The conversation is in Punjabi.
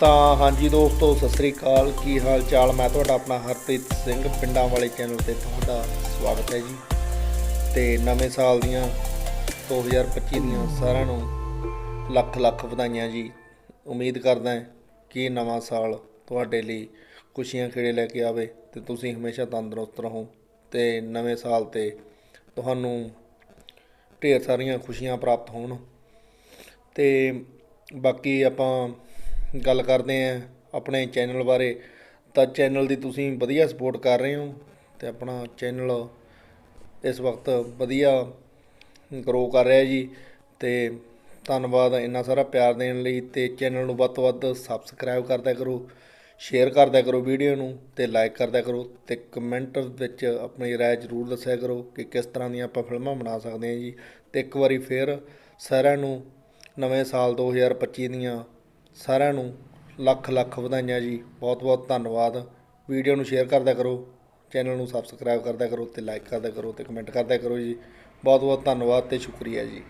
ਤਾਂ ਹਾਂਜੀ ਦੋਸਤੋ, ਸਤਿ ਸ੍ਰੀ ਅਕਾਲ। ਕੀ ਹਾਲ ਚਾਲ? ਮੈਂ ਤੁਹਾਡਾ ਆਪਣਾ ਹਰਪ੍ਰੀਤ ਸਿੰਘ, ਪਿੰਡਾਂ ਵਾਲੇ ਚੈਨਲ ਤੇ ਤੁਹਾਡਾ ਸਵਾਗਤ ਹੈ ਜੀ। ਤੇ ਨਵੇਂ ਸਾਲ ਦੀਆਂ 2025 ਦੀਆਂ ਸਾਰਿਆਂ ਨੂੰ ਲੱਖ ਲੱਖ ਵਧਾਈਆਂ ਜੀ। ਉਮੀਦ ਕਰਦਾ ਹਾਂ ਕਿ ਨਵਾਂ ਸਾਲ ਤੁਹਾਡੇ ਲਈ ਖੁਸ਼ੀਆਂ ਖੇੜੇ ਲੈ ਕੇ ਆਵੇ ਤੇ ਤੁਸੀਂ ਹਮੇਸ਼ਾ ਤੰਦਰੁਸਤ ਰਹੋ। ਤੇ ਨਵੇਂ ਸਾਲ ਤੇ ਤੁਹਾਨੂੰ ਢੇਰ ਸਾਰੀਆਂ ਖੁਸ਼ੀਆਂ ਪ੍ਰਾਪਤ ਹੋਣ। ਤੇ ਬਾਕੀ ਆਪਾਂ ਗੱਲ ਕਰਦੇ ਆਂ ਆਪਣੇ ਚੈਨਲ ਬਾਰੇ ਤਾਂ ਚੈਨਲ ਦੀ ਤੁਸੀਂ ਵਧੀਆ ਸਪੋਰਟ ਕਰ ਰਹੇ ਹੋ ਤੇ ਆਪਣਾ ਚੈਨਲ ਇਸ ਵਕਤ ਵਧੀਆ ਗਰੋ ਕਰ ਰਿਹਾ ਜੀ ਤੇ ਧੰਨਵਾਦ ਇੰਨਾ ਸਾਰਾ ਪਿਆਰ ਦੇਣ ਲਈ ਤੇ ਚੈਨਲ ਨੂੰ ਵੱਧ ਤੋਂ ਵੱਧ ਸਬਸਕ੍ਰਾਈਬ ਕਰਦਿਆ ਕਰੋ ਸ਼ੇਅਰ ਕਰਦਿਆ ਕਰੋ ਵੀਡੀਓ ਨੂੰ ਤੇ ਲਾਈਕ ਕਰਦਿਆ ਕਰੋ ਤੇ ਕਮੈਂਟ ਵਿੱਚ ਆਪਣੀ رائے ਜ਼ਰੂਰ ਦੱਸਿਆ ਕਰੋ ਕਿ ਕਿਸ ਤਰ੍ਹਾਂ ਦੀਆਂ ਆਪਾਂ ਫਿਲਮਾਂ ਬਣਾ ਸਕਦੇ ਹਾਂ ਜੀ ਤੇ ਇੱਕ ਵਾਰੀ ਫੇਰ ਸਾਰਿਆਂ ਨੂੰ ਨਵੇਂ ਸਾਲ 2025 ਦੀਆਂ ਸਾਰਿਆਂ ਨੂੰ ਲੱਖ ਲੱਖ ਵਧਾਈਆਂ ਜੀ। ਬਹੁਤ ਬਹੁਤ ਧੰਨਵਾਦ। ਵੀਡੀਓ ਨੂੰ ਸ਼ੇਅਰ ਕਰਦਿਆ ਕਰੋ, ਚੈਨਲ ਨੂੰ ਸਬਸਕ੍ਰਾਈਬ ਕਰਦਿਆ ਕਰੋ ਤੇ ਲਾਈਕ ਕਰਦਿਆ ਕਰੋ ਤੇ ਕਮੈਂਟ ਕਰਦਿਆ ਕਰੋ ਜੀ। ਬਹੁਤ ਬਹੁਤ ਧੰਨਵਾਦ ਤੇ ਸ਼ੁਕਰੀਆ ਜੀ।